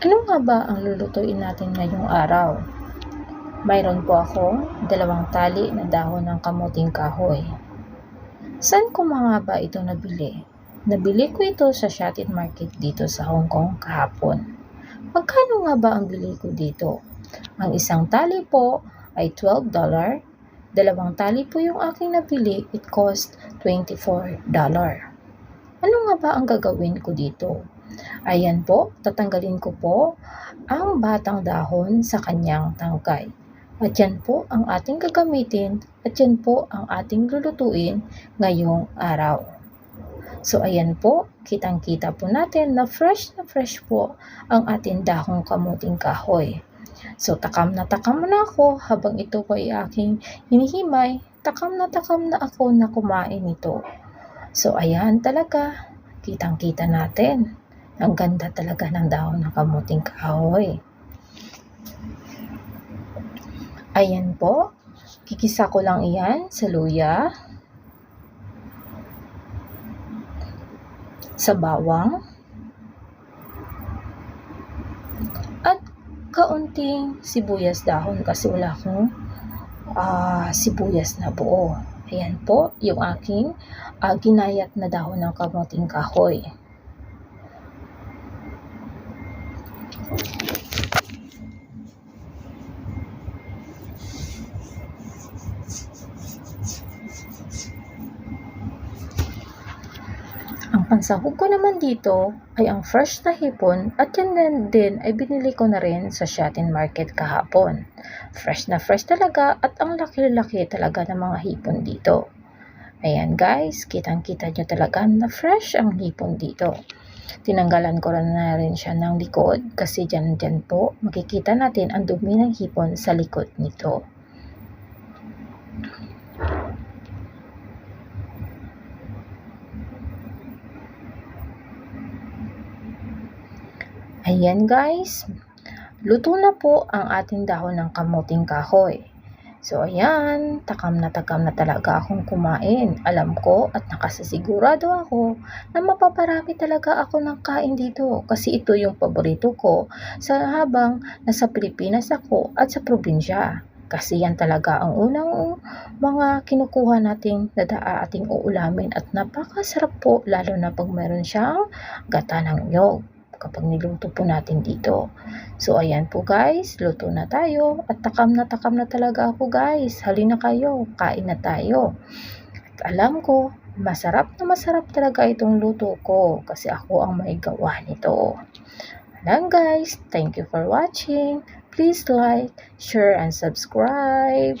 Ano nga ba ang lulutuin natin ngayong araw? Mayroon po akong dalawang tali na dahon ng kamuting kahoy. Saan ko mga ba ito nabili? Nabili ko ito sa Shatin Market dito sa Hong Kong kahapon. Magkano nga ba ang bili ko dito? Ang isang tali po ay $12. Dalawang tali po yung aking nabili. It cost $24. Ano nga ba ang gagawin ko dito? Ayan po, tatanggalin ko po ang batang dahon sa kanyang tangkay. At yan po ang ating gagamitin at yan po ang ating lulutuin ngayong araw. So ayan po, kitang-kita po natin na fresh na fresh po ang ating dahong kamuting kahoy. So takam na takam na ako habang ito po ay aking hinihimay, takam na takam na ako na kumain ito. So ayan talaga, kitang-kita natin. Ang ganda talaga ng dahon ng kamuting kahoy. Ayan po. Kikisa ko lang iyan sa luya. Sa bawang. At kaunting sibuyas dahon kasi wala akong ah, sibuyas na buo. Ayan po yung aking ah, ginayat na dahon ng kamuting kahoy. Ang pansahog ko naman dito ay ang fresh na hipon at yan din, ay binili ko na rin sa Shatin Market kahapon. Fresh na fresh talaga at ang laki-laki talaga ng mga hipon dito. Ayan guys, kitang-kita nyo talaga na fresh ang hipon dito. Tinanggalan ko rin na rin siya ng likod kasi dyan dyan po makikita natin ang dumi ng hipon sa likod nito. Ayan guys, luto na po ang ating dahon ng kamuting kahoy. So ayan, takam na takam na talaga akong kumain. Alam ko at nakasasigurado ako na mapaparami talaga ako ng kain dito kasi ito yung paborito ko sa habang nasa Pilipinas ako at sa probinsya. Kasi yan talaga ang unang mga kinukuha nating nadaa ating uulamin at napakasarap po lalo na pag meron siyang gata ng nyog kapag niluto po natin dito. So, ayan po guys, luto na tayo. At takam na takam na talaga ako guys. Halina kayo, kain na tayo. At alam ko, masarap na masarap talaga itong luto ko kasi ako ang may gawa nito. Alam guys, thank you for watching. Please like, share, and subscribe.